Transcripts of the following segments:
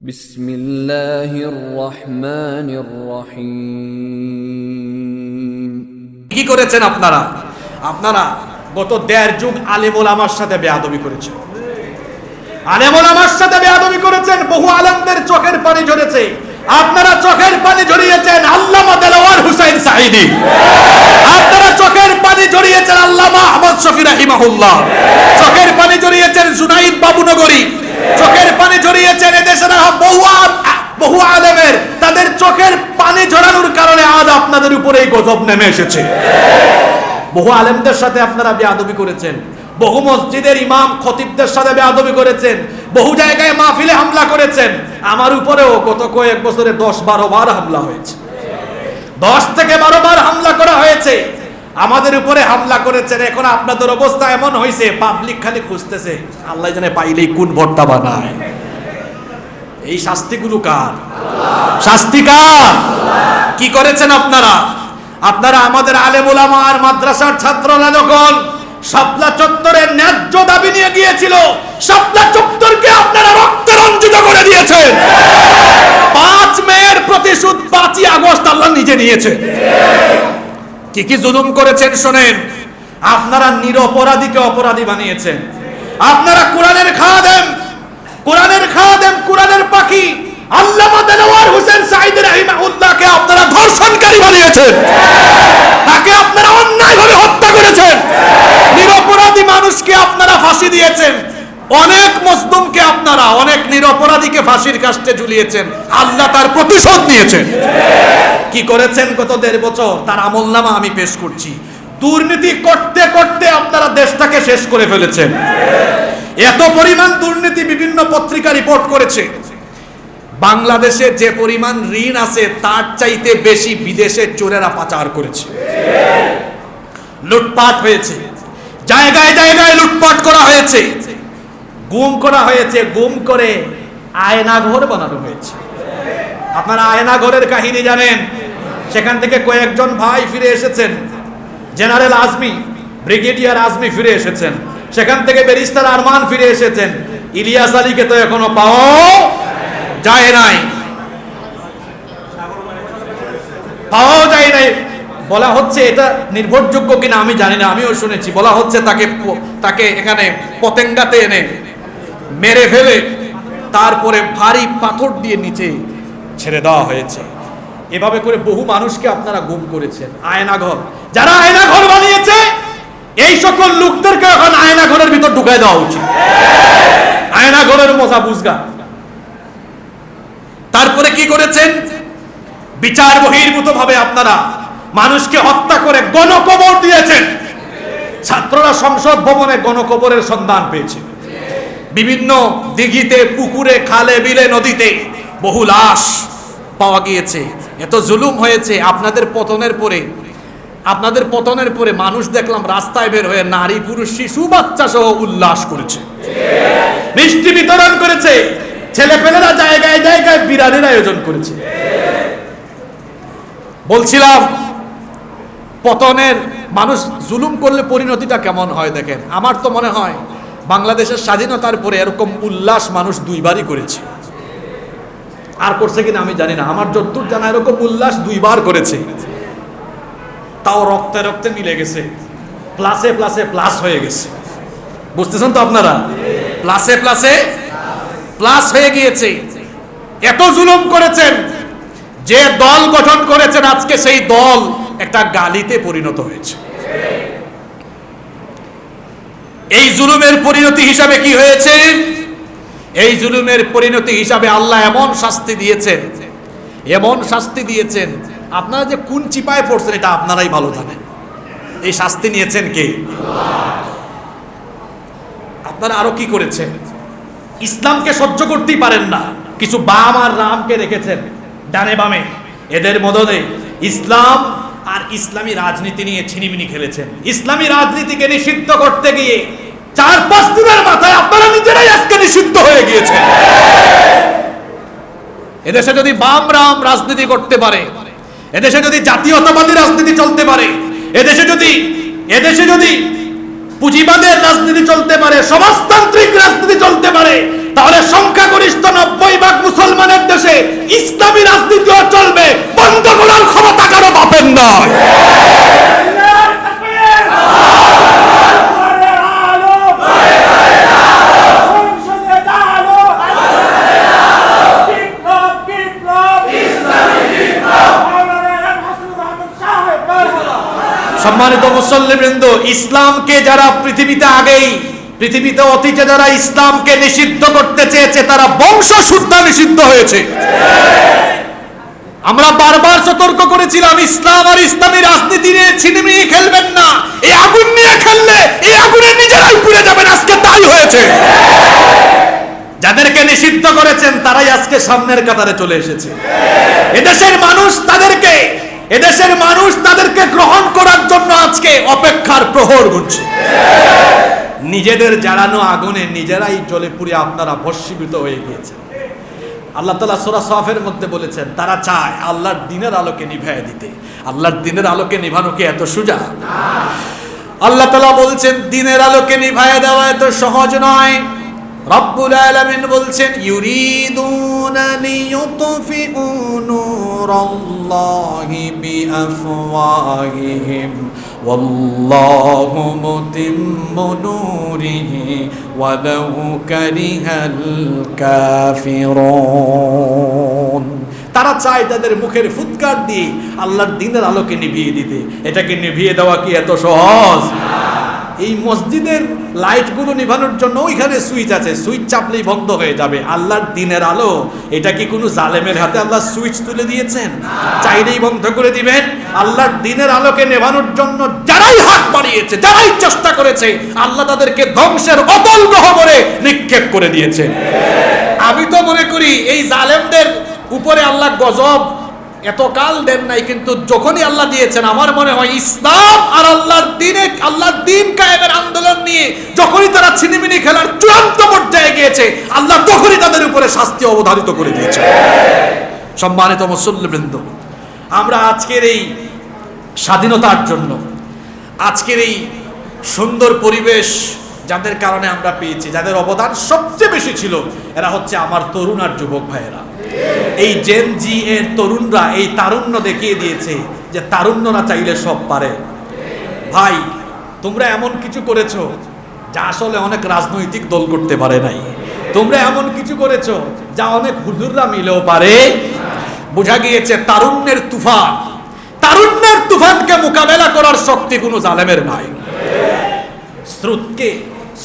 بسم الله الرحمن الرحيم কি করেছেন আপনারা আপনারা গত দেড় যুগ আলেমুল আমার সাথে বেয়াদবি করেছেন আলেমুল আমার সাথে বেয়াদবি করেছেন বহু আলেমদের চোখের পানি ঝরেছে আপনারা চোখের পানি ঝরিয়েছেন আল্লামা দেলাওয়ার হুসাইন সাইদি আপনারা চোখের পানি ঝরিয়েছেন আল্লামা আহমদ শফি রাহিমাহুল্লাহ চোখের পানি ঝরিয়েছেন জুনাইদ বাবুনগরী চোখের পানি ঝরিয়েছেন এদেশের বহু বহু আলেমের। তাদের চোখের পানি ঝরানোর কারণে আজ আপনাদের উপরে এই গজব নেমে এসেছে। বহু আলেমদের সাথে আপনারা বেয়াদবি করেছেন। বহু মসজিদের ইমাম খতিবদের সাথে বেয়াদবি করেছেন। বহু জায়গায় মাহফিলে হামলা করেছেন। আমার উপরেও গত কয়েক বছরে দশ বারো বার হামলা হয়েছে। দশ থেকে বারো বার হামলা করা হয়েছে। আমাদের উপরে হামলা করেছেন। এখন আপনাদের অবস্থা এমন হয়েছে পাবলিক খালি খুঁজতেছে। আল্লাহ জানে পাইলেই কোন ভর্তা বানায়। এই শাস্তিগুলো কার? শাস্তি কার? কি করেছেন আপনারা? আপনারা আমাদের আলেমুলামা আর মাদ্রাসার ছাত্ররা যখন শাপলা চত্বরের ন্যায্য দাবি নিয়ে গিয়েছিল, শাপলা চত্বরকে আপনারা রক্তে রঞ্জিত করে দিয়েছেন। পাঁচ মেয়ের প্রতিশোধ পাঁচই আগস্ট আল্লাহ নিজে নিয়েছে। কি কি জুলুম করেছেন শোনেন। আপনারা নিরপরাধীকে অপরাধী বানিয়েছেন। আপনারা দেলাওয়ার হোসেন সাইদ রাহিমাহুল্লাহকে আপনারা ধর্ষণকারী বানিয়েছেন। তাকে আপনারা অন্যায়ভাবে হত্যা করেছেন। নিরপরাধী মানুষকে আপনারা ফাঁসি দিয়েছেন। অনেক মজদুমকে আপনারা, অনেক নিরপরাধীকে ফাঁসির কাস্টে ঝুলিয়েছেন। আল্লাহ তার প্রতিশোধ নিয়েছেন। কি করেছেন গত দেড় বছর? তার আমলনামা আমি পেশ করছি। দুর্নীতি করতে করতে আপনারা দেশটাকে শেষ করে ফেলেছেন। এত পরিমাণ দুর্নীতি বিভিন্ন পত্রিকা রিপোর্ট করেছে। বাংলাদেশে যে পরিমাণ ঋণ আছে, তার চাইতে বেশি বিদেশে চোরেরা পাচার করেছে। লুটপাট হয়েছে। জায়গায় জায়গায় লুটপাট করা হয়েছে। গুম করা হয়েছে, গুম করে আয়না ঘর বানানো হয়েছে। আপনারা আয়না ঘরের কাহিনী জানেন। সেখান থেকে কয়েকজন ভাই ফিরে এসেছেন। জেনারেল আজমি, ব্রিগেডিয়ার আজমি ফিরে এসেছেন। সেখান থেকে ব্যারিস্টার আরমান ফিরে এসেছেন। ইলিয়াস আলীকে তো এখনও পাওয়া যায় নাই। পাওয়াও যায় নাই। বলা হচ্ছে এটা নির্ভরযোগ্য কিনা আমি জানি না, আমিও শুনেছি। বলা হচ্ছে তাকে তাকে এখানে পতেঙ্গাতে এনে মেরে ফেলে, তারপরে ভারী পাথর দিয়ে নিচে ছেড়ে দেওয়া হয়েছে। এভাবে করে বহু মানুষকে আপনারা গুম করেছেন। আয়নাঘর। যারা আয়নাঘর বানিয়েছে, এই সকল লোকদেরকে এখন আয়নাঘরের ভিতর ঢুকাই দেওয়া উচিত। আয়নাঘরের মজা বুঝগা তারপরে কি করেছেন? বিচার বহির্ভূত ভাবে আপনারা মানুষকে হত্যা করে গণকবর দিয়েছেন। ছাত্ররা সংসদ ভবনে গণকবরের সন্ধান পেয়েছে। বিভিন্ন দিঘিতে, পুকুরে, খালে, বিলে, নদীতে বহু লাশ পাওয়া গিয়েছে। এত জুলুম হয়েছে আপনাদের পতনের পরে। আপনাদের পতনের পরে মানুষ দেখলাম রাস্তায় বের হয়ে নারী, পুরুষ, শিশু, বাচ্চা সহ উল্লাস করেছে। মিষ্টি বিতরণ করেছে। ছেলেপেলেরা জায়গায় জায়গায় বিরানের আয়োজন করেছে। বলছিলাম, পতনের মানুষ জুলুম করলে পরিণতিটা কেমন হয় দেখেন? আমার তো মনে হয় বাংলাদেশের স্বাধীনতার পরে এরকম উল্লাস মানুষ দুইবারই করেছে। আর করছে কিনা আমি জানি না। আমার যতদূর জানা এরকম উল্লাস দুইবার করেছে। তাও রক্তে রক্তে মিলে গেছে। প্লাসে প্লাসে প্লাস হয়ে গেছে। বুঝতেছেন তো আপনারা? প্লাসে প্লাসে প্লাস হয়ে গিয়েছে। এত জুলুম করেছেন যে দল গঠন করেছেন, আজকে সেই দল একটা গালিতে পরিণত হয়েছে। এই জুলুমের পরিণতি হিসাবে কি হয়েছে? এই জুলুমের পরিণতি হিসাবে আল্লাহ এমন শাস্তি দিয়েছেন, এমন শাস্তি দিয়েছেন। আপনারা যে কোন চিপায় পড়ছেন, এটা আপনারাই ভালো জানেন। এই শাস্তি নিয়েছেন কে? আপনারা আরও কি করেছেন? ইসলামকে সহ্য করতেই পারেন না। কিছু বাম আর রামকে রেখেছেন ডানে বামে। এদের মদদে ইসলাম আর ইসলামী রাজনীতি নিয়ে ছিনিমিনি খেলেছেন। ইসলামী রাজনীতিকে নিষিদ্ধ করতে গিয়ে চার পাঁচ দিনের মাথায় আপনারা নিজেরাই আজকে নিষিদ্ধ হয়ে গিয়েছেন। এদেশে যদি বাম রাম রাজনীতি করতে পারে, এদেশে যদি জাতীয়তাবাদী রাজনীতি চলতে পারে, এদেশে যদি এদেশে যদি পুঁজিবাদের রাজনীতি চলতে পারে, সমাজতান্ত্রিক রাজনীতি চলতে পারে, তাহলে সংখ্যাগরিষ্ঠ নব্বই ভাগ মুসলমানের দেশে ইসলামী রাজনীতি চলবে। বন্ধ করার ক্ষমতা কারও বাপের নয়। সম্মানিত মুসল্লিবৃন্দ, ইসলামকে যারা পৃথিবীতে আগেই, পৃথিবীতে অতীতে যারা ইসলামকে নিষিদ্ধ করতে চেয়েছে, তারা বংশ শুদ্ধা নিষিদ্ধ হয়েছে। আমরা বারবার সতর্ক করেছিলাম, ইসলাম আর ইসলামী রাজনীতি নিয়ে ছিনিমিনি খেলবেন না। এই আগুন নিয়ে খেললে, এই আগুনে নিজেরাই পুড়ে যাবেন আজকে তাই হয়েছে। যাদেরকে নিষিদ্ধ করেছেন, তারাই আজকে সামনের কাতারে চলে এসেছে। এদেশের মানুষ অপেক্ষার প্রহর ঘুরছে নিজেদের জ্বালানো আগুনে নিজেরাই জ্বলে পুড়ে আপনারা ভস্মীভূত হয়ে গিয়েছেন। আল্লাহ তালা সোরা সফের মধ্যে বলেছেন, তারা চায় আল্লাহর দিনের আলোকে নিভায় দিতে। আল্লাহর দিনের আলোকে নিভানো কি এত সুজা? আল্লাহ তালা বলছেন, দিনের আলোকে নিভায় দেওয়া এত সহজ নয়। রব্বুল আলামিন বলছেন, ইউরিদুনা লিয়ুতফিউ নূরাল্লাহি বিআফওয়াহিহিম, ওয়াল্লাহু মুতিম্মু নূরিহি, ওয়ালাউ কারিহাল কাফিরুন। তারা চায় তাদের মুখের ফুৎকার দিয়ে আল্লাহর দিনের আলোকে নিভিয়ে দিতে। এটাকে নিভিয়ে দেওয়া কি এত সহজ? এই মসজিদের লাইটগুলো নিভানোর জন্য ওইখানে সুইচ আছে। সুইচ চাপলেই বন্ধ হয়ে যাবে। আল্লাহর দিনের আলো, এটা কি কোনো জালেমের হাতে আল্লাহ সুইচ তুলে দিয়েছেন? চাইলেই বন্ধ করে দিবেন। আল্লাহর দিনের আলোকে নেভানোর জন্য যারাই হাত বাড়িয়েছে, যারাই চেষ্টা করেছে, আল্লাহ তাদেরকে ধ্বংসের অতল গহবরে নিক্ষেপ করে দিয়েছে। আমি তো মনে করি এই জালেমদের উপরে আল্লাহ গজব এতকাল দেন নাই, কিন্তু যখনই আল্লাহ দিয়েছেন, আমার মনে হয় ইসলাম আর আল্লাহর দিনে, আল্লাহর দিন কায়েমের আন্দোলন নিয়ে যখনই তারা ছিনিমিনি খেলার চূড়ান্ত পর্যায়ে গিয়েছে, আল্লাহ তখনই তাদের উপরে শাস্তি অবধারিত করে দিয়েছে। সম্মানিত মুসল্লিবৃন্দ, আমরা আজকের এই স্বাধীনতার জন্য, আজকের এই সুন্দর পরিবেশ যাদের কারণে আমরা পেয়েছি, যাদের অবদান সবচেয়ে বেশি ছিল, এরা হচ্ছে আমার তরুণ আর যুবক ভাইয়েরা। এই জেন জি এর তরুণরা এই তারুণ্য দেখিয়ে দিয়েছে যে তারুণ্যরা চাইলে সব পারে। ভাই, তোমরা এমন কিছু করেছ যা আসলে অনেক রাজনৈতিক দল করতে পারে নাই। তোমরা এমন কিছু করেছ যা অনেক হুজুররা মিলেও পারে বোঝা গিয়েছে তারুণ্যের তুফান। তারুণ্যের তুফানকে মোকাবেলা করার শক্তি কোনো জালেমের নাই। স্রোতকে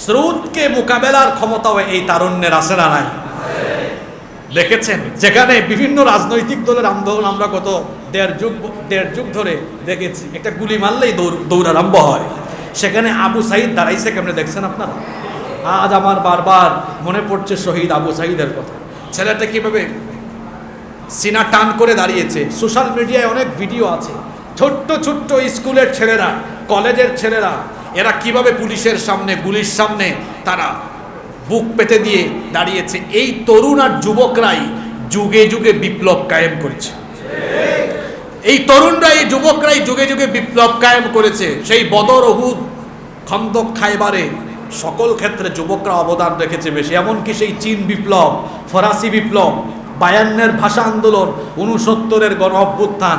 স্রোতকে মোকাবেলার ক্ষমতাও এই তারুণ্যের আসে না নাই। দেখেছেন? যেখানে বিভিন্ন রাজনৈতিক দলের আন্দোলন আমরা গত দেড় যুগ দেড় যুগ ধরে দেখেছি। একটা গুলি মারলেই দৌড় দৌড় আরম্ভ হয়। সেখানে আবু সাইদ দাঁড়াইছে কেমনে দেখছেন আপনারা? আজ আমার বারবার মনে পড়ছে শহীদ আবু সাইদের কথা। ছেলেটা কীভাবে সিনা টান করে দাঁড়িয়েছে? সোশ্যাল মিডিয়ায় অনেক ভিডিও আছে। ছোট্ট ছোট্ট স্কুলের ছেলেরা, কলেজের ছেলেরা, এরা কীভাবে পুলিশের সামনে, গুলির সামনে তারা বুক পেতে দিয়ে দাঁড়িয়েছে। এই তরুণ আর যুবকরাই যুগে যুগে বিপ্লব কায়েম করেছে। এই তরুণরা এই যুবকরাই যুগে যুগে বিপ্লব কায়েম করেছে। সেই বদর অহুদ খন্দক, খাইবারে সকল ক্ষেত্রে যুবকরা অবদান রেখেছে বেশি। এমনকি সেই চীন বিপ্লব, ফরাসি বিপ্লব, বায়ান্নের ভাষা আন্দোলন উনসত্তরের গণ অভ্যুত্থান,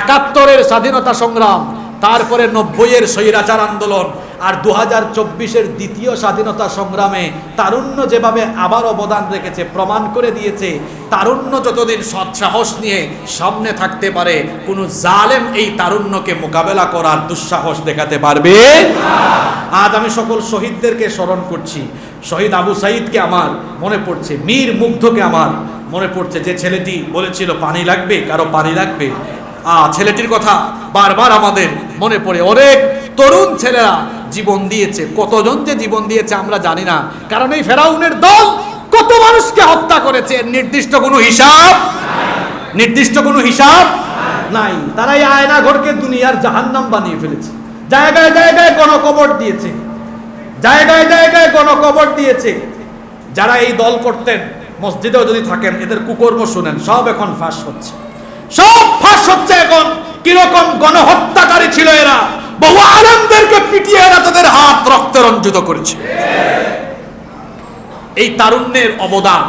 একাত্তরের স্বাধীনতা সংগ্রাম, তারপরে নব্বইয়ের স্বৈরাচার আন্দোলন আর দু হাজার চব্বিশের দ্বিতীয় স্বাধীনতা সংগ্রামে তারুণ্য যেভাবে আবার অবদান রেখেছে, প্রমাণ করে দিয়েছে, তারুণ্য যতদিন সৎসাহস নিয়ে সামনে থাকতে পারে, কোনো জালেম এই তারুণ্যকে মোকাবেলা করার দুঃসাহস দেখাতে পারবে আজ আমি সকল শহীদদেরকে স্মরণ করছি। শহীদ আবু সাইদকে আমার মনে পড়ছে, মীর মুগ্ধকে আমার মনে পড়ছে। যে ছেলেটি বলেছিল, পানি লাগবে, কারও পানি লাগবে। আ, ছেলেটির কথা বারবার আমাদের মনে পড়ে। অনেক তরুণ ছেলেরা জীবন দিয়েছে। কতজন যে জীবন দিয়েছে আমরা জানি না। কারণ এই ফেরাউনের দল কত মানুষকে হত্যা করেছে? নির্দিষ্ট কোনো হিসাব? নির্দিষ্ট কোনো হিসাব? নাই। তারা এই আয়না ঘরকে দুনিয়ার জাহান্নাম বানিয়ে ফেলেছে। জায়গায় জায়গায় গণকবর দিয়েছে। জায়গায় জায়গায় গণকবর দিয়েছে। যারা এই দল করতেন, মসজিদেও যদি থাকেন, এদের কুকর্ম শুনেন, সব এখন ফাঁস হচ্ছে। সব ফাঁস হচ্ছে এখন। কীরকম গণহত্যাকারী ছিল এরা। বহু আলমদেরকে পিটিয়ে এরা তাদের হাত রক্তে রঞ্জিত করেছে। এই তারুণ্যের অবদান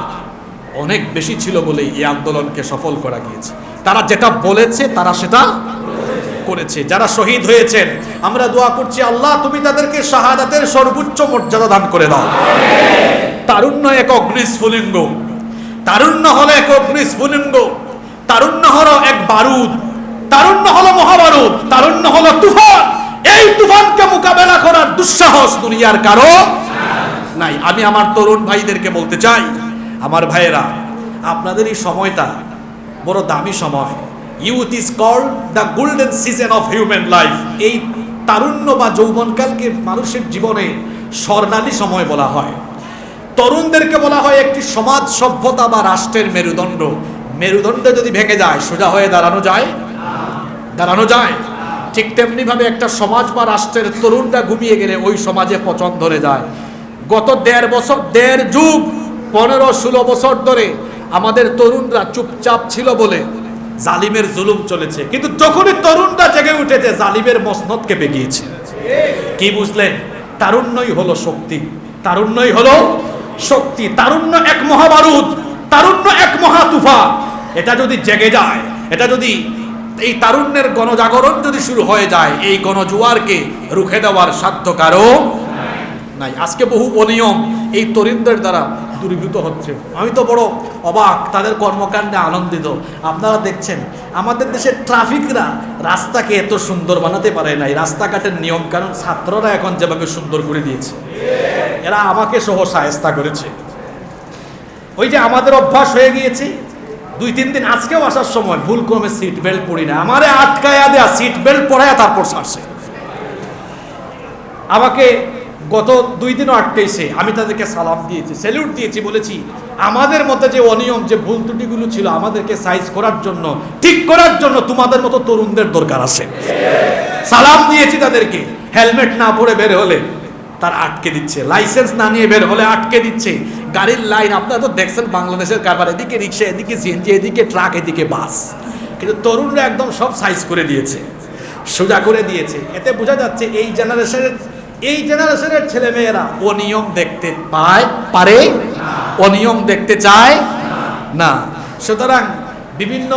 অনেক বেশি ছিল বলেই এই আন্দোলনকে সফল করা গিয়েছে। তারা যেটা বলেছে, তারা সেটা করেছে। যারা শহীদ হয়েছেন, আমরা দোয়া করছি, আল্লাহ, তুমি তাদেরকে শাহাদাতের সর্বোচ্চ মর্যাদা দান করে দাও। তারুণ্য এক অগ্নিস্ফুলিঙ্গ। তারুণ্য হলো এক অগ্নিস্ফুলিঙ্গ। তারুণ্য হলো এক বারুদ। তারুণ্য হলো মহাবারুদ। তারুণ্য হলো তুফান। এই তুফানকে মোকাবেলা করার দুঃসাহস দুনিয়ার কারও নাই। আমি আমার তরুণ ভাইদেরকে বলতে চাই, আমার ভাইয়েরা, আপনাদের এই সময়টা বড় দামি সময়। Youth is called the golden season of human life এই তারুণ্য বা যৌবনকালকে মানুষের জীবনে স্বর্ণালী সময় বলা হয়। তরুণদেরকে বলা হয় একটি সমাজ সভ্যতা বা রাষ্ট্রের মেরুদণ্ড। মেরুদণ্ড যদি ভেঙে যায়, সোজা হয়ে দাঁড়ানো যায়? দাঁড়ানো যায়। ঠিক তেমনি ভাবে একটা সমাজ বা রাষ্ট্রের তরুণরা ঘুমিয়ে গেলে ওই সমাজে পচন ধরে যায়। গত দেড় বছর, দেড় যুগ, পনেরো, ষোলো বছর ধরে আমাদের তরুণরা চুপচাপ ছিল বলে জালিমের জুলুম চলেছে। কিন্তু যখনই তরুণরা জেগে উঠেছে, জালিমের মসনদ কেঁপে গিয়েছে। কি বুঝলেন? তারুণ্যই হলো শক্তি। তারুণ্যই হলো শক্তি। তারুণ্য এক মহাবারুদ, তারুণ্য এক মহাতুফা এটা যদি জেগে যায়, এটা যদি এই তারুণ্যের গণজাগরণ যদি শুরু হয়ে যায়, এই গণজোয়ারকে রুখে দেওয়ার সাধ্য কারও নাই। আজকে বহু অনিয়ম এই তরুণদের দ্বারা দূরীভূত হচ্ছে। আমি তো বড় অবাক, তাদের কর্মকাণ্ডে আনন্দিত। আপনারা দেখছেন, আমাদের দেশের ট্রাফিকরা রাস্তাকে এত সুন্দর বানাতে পারে নাই। রাস্তাঘাটের নিয়ম কারণ ছাত্ররা এখন যেভাবে সুন্দর করে দিয়েছে, এরা আমাকে সহ সায়স্তা করেছে। ওই যে আমাদের অভ্যাস হয়ে গিয়েছে দুই, তিন দিন আজকেও আসার সময় ভুল ক্রমে সিট বেল্ট পরি না আমারে আটকায়া দেয়া সিট বেল্ট পরায়া তারপর ছাড়ছে। আমাকে গত দুই দিনও আটকেছে আমি তাদেরকে সালাম দিয়েছি স্যালিউট দিয়েছি, বলেছি, আমাদের মধ্যে যে অনিয়ম, যে ভুল ত্রুটিগুলো ছিল, আমাদেরকে সাইজ করার জন্য, ঠিক করার জন্য তোমাদের মতো তরুণদের দরকার আছে। সালাম দিয়েছি তাদেরকে। হেলমেট না পরে বের হলে তার আটকে দিচ্ছে। লাইসেন্স না নিয়ে বের হলে আটকে দিচ্ছে। গাড়ির লাইন আপনারা তো দেখছেন বাংলাদেশের কারবার, এদিকে রিক্সা, এদিকে সিএনজি এদিকে ট্রাক এদিকে বাস কিন্তু তরুণরা একদম সব সাইজ করে দিয়েছে। সোজা করে দিয়েছে। এতে বোঝা যাচ্ছে এই জেনারেশনের এই জেনারেশনের ছেলে মেয়েরা অনিয়ম দেখতে পায়, পারে? অনিয়ম দেখতে চায়? না। সুতরাং বিভিন্ন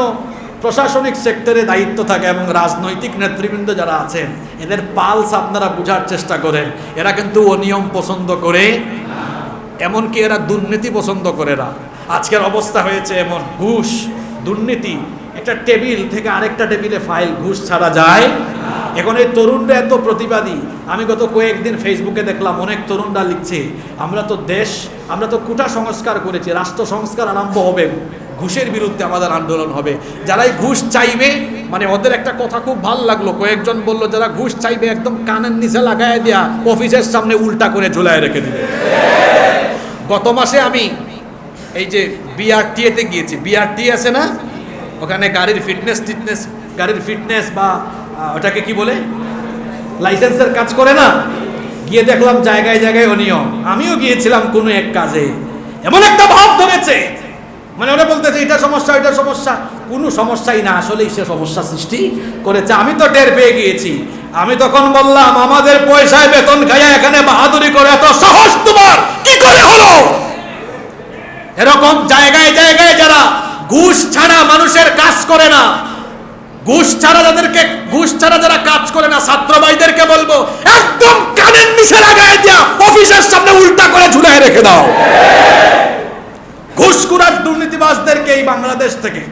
প্রশাসনিক সেক্টরে দায়িত্ব থাকে এবং রাজনৈতিক নেতৃবৃন্দ যারা আছেন এদের পালস আপনারা বোঝার চেষ্টা করেন। এরা কিন্তু অনিয়ম পছন্দ করে, এমনকি এরা দুর্নীতি পছন্দ করে না। আজকের অবস্থা হয়েছে এমন, ঘুষ, দুর্নীতি। একটা টেবিল থেকে আরেকটা টেবিলে ফাইল, ঘুষ ছাড়া যায় এখন এই তরুণরা এত প্রতিবাদী। আমি গত কয়েকদিন ফেসবুকে দেখলাম, অনেক তরুণরা লিখছে, আমরা তো দেশ, আমরা তো কুটা সংস্কার করেছি, রাষ্ট্র সংস্কার আরম্ভ হবে। ঘুষের বিরুদ্ধে আমাদের আন্দোলন হবে। যারাই ঘুষ চাইবে মানে ওদের একটা কথা খুব ভালো লাগল। কয়েকজন বলল, যারা ঘুষ চাইবে, একদম কানের নিচে লাগায় দেয়া অফিসের সামনে উল্টা করে ঝুলায় রেখে দিবে। গত মাসে আমি এই যে বিআরটিএতে গিয়েছি। বিআরটি আছে না? ওখানে গাড়ির ফিটনেস টিটনেস গাড়ির ফিটনেস বা ওটাকে কি বলে? লাইসেন্সের কাজ করে না? গিয়ে দেখলাম জায়গায় জায়গায় অনিয়ম। আমিও গিয়েছিলাম কোনো এক কাজে। এমন একটা ভাব ধরেছে মানে ওরা বলতেছে, এটা সমস্যা এটা সমস্যা। কোনো সমস্যাই না, আসলেই সে সমস্যা সৃষ্টি করেছে। আমি তো টের পেয়ে গিয়েছি। আমি তখন বললাম, আমাদের পয়সায় বেতন খাইয়া এখানে বাহাদুরি করে এত সাহস তোমার, কি করে হলো? এরকম জায়গায় জায়গায় যারা ঘুষ ছাড়া মানুষের কাজ করে না, ঘুষ ছাড়া যাদেরকে, ঘুষ ছাড়া যারা কাজ করে না, ছাত্র ভাইদেরকে বলব, একদম কানের নিচে লাগাই দিয়া অফিসের সামনে উল্টা করে ঝুলাই রেখে দাও। ঘুষখুরার দুর্নীতিবাজদেরকে এই বাংলাদেশ থেকে,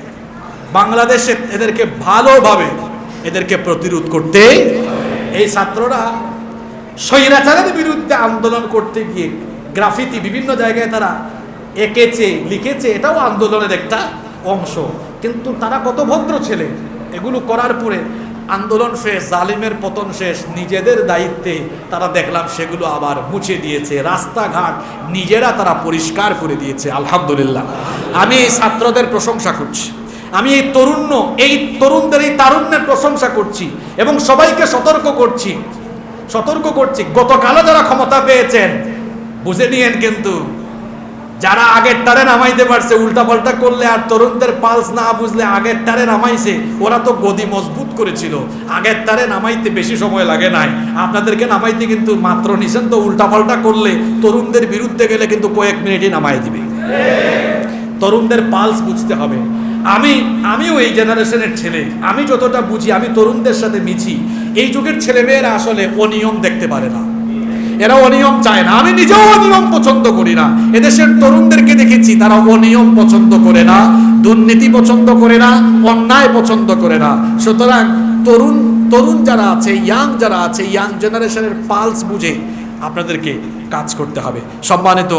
বাংলাদেশে এদেরকে ভালোভাবে এদেরকে প্রতিরোধ করতে, এই ছাত্ররা স্বৈরাচারের বিরুদ্ধে আন্দোলন করতে গিয়ে গ্রাফিতি বিভিন্ন জায়গায় তারা এঁকেছে, লিখেছে, এটাও আন্দোলনের একটা অংশ। কিন্তু তারা কত ভদ্র ছেলে, এগুলো করার পরে আন্দোলন শেষ, জালিমের পতন শেষ, নিজেদের দায়িত্বে তারা দেখলাম সেগুলো আবার মুছে দিয়েছে, রাস্তাঘাট নিজেরা তারা পরিষ্কার করে দিয়েছে, আলহামদুলিল্লাহ। আমি এই ছাত্রদের প্রশংসা করছি। আমি এই তরুণ্য, এই তরুণদের, এই তারুণ্যের প্রশংসা করছি এবং সবাইকে সতর্ক করছি। সতর্ক করছি, গতকালও যারা ক্ষমতা পেয়েছেন, বুঝে নিয়েন কিন্তু যারা আগের টারে নামাইতে পারছে উল্টা পাল্টা করলে আর তরুণদের পালস না বুঝলে আগের টারে নামাইছে, ওরা তো গদি মজবুত করেছিল। আগের টারে নামাইতে বেশি সময় লাগে নাই। আপনাদেরকে নামাইতে কিন্তু মাত্র নিছেন তো উল্টা পাল্টা করলে তরুণদের বিরুদ্ধে গেলে কিন্তু কয়েক মিনিটই নামাই দিবে। তরুণদের পালস বুঝতে হবে। আমি, আমিও এই জেনারেশনের ছেলে। আমি যতটা বুঝি, আমি তরুণদের সাথে মিছি। এই যুগের ছেলেমেয়েরা আসলে অনিয়ম দেখতে পারে না। এরা অনিয়ম চায় না। আমি নিজেও অনিয়ম পছন্দ করি না। এদেশের তরুণদেরকে দেখেছি তারা অনিয়ম পছন্দ করে না, দুর্নীতি পছন্দ করে না, অন্যায় পছন্দ করে না। সুতরাং তরুণ তরুণ যারা আছে ইয়াং যারা আছে ইয়াং জেনারেশনের পালস বুঝে আপনাদেরকে কাজ করতে হবে। সম্মানিত